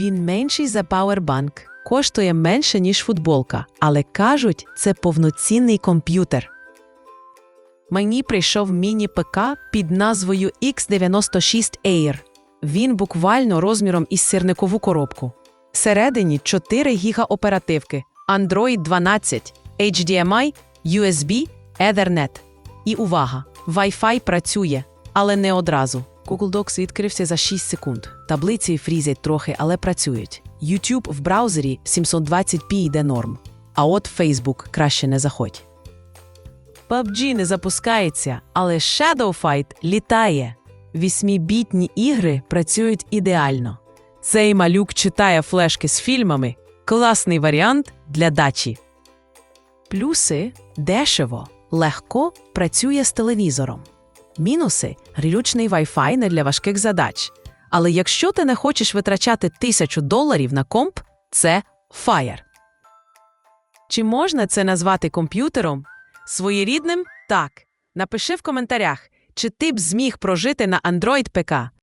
Він менший за Powerbank, коштує менше, ніж футболка, але кажуть, це повноцінний комп'ютер. Мені прийшов міні-ПК під назвою X96 Air. Він буквально розміром із сірникову коробку. Всередині 4 гіга оперативки, Android 12, HDMI, USB, Ethernet. І увага! Wi-Fi працює, але не одразу. Google Docs відкрився за 6 секунд. Таблиці фрізять трохи, але працюють. YouTube в браузері 720p йде норм. А от Facebook краще не заходь. PUBG не запускається, але Shadowfight літає. Вісьмібітні ігри працюють ідеально. Цей малюк читає флешки з фільмами. Класний варіант для дачі. Плюси дешево, легко працює з телевізором. Мінуси рілючний Wi-Fi не для важких задач. Але якщо ти не хочеш витрачати тисячу доларів на комп, це Fire. Чи можна це назвати комп'ютером? Своєрідним? Так. Напиши в коментарях, чи ти б зміг прожити на Android ПК.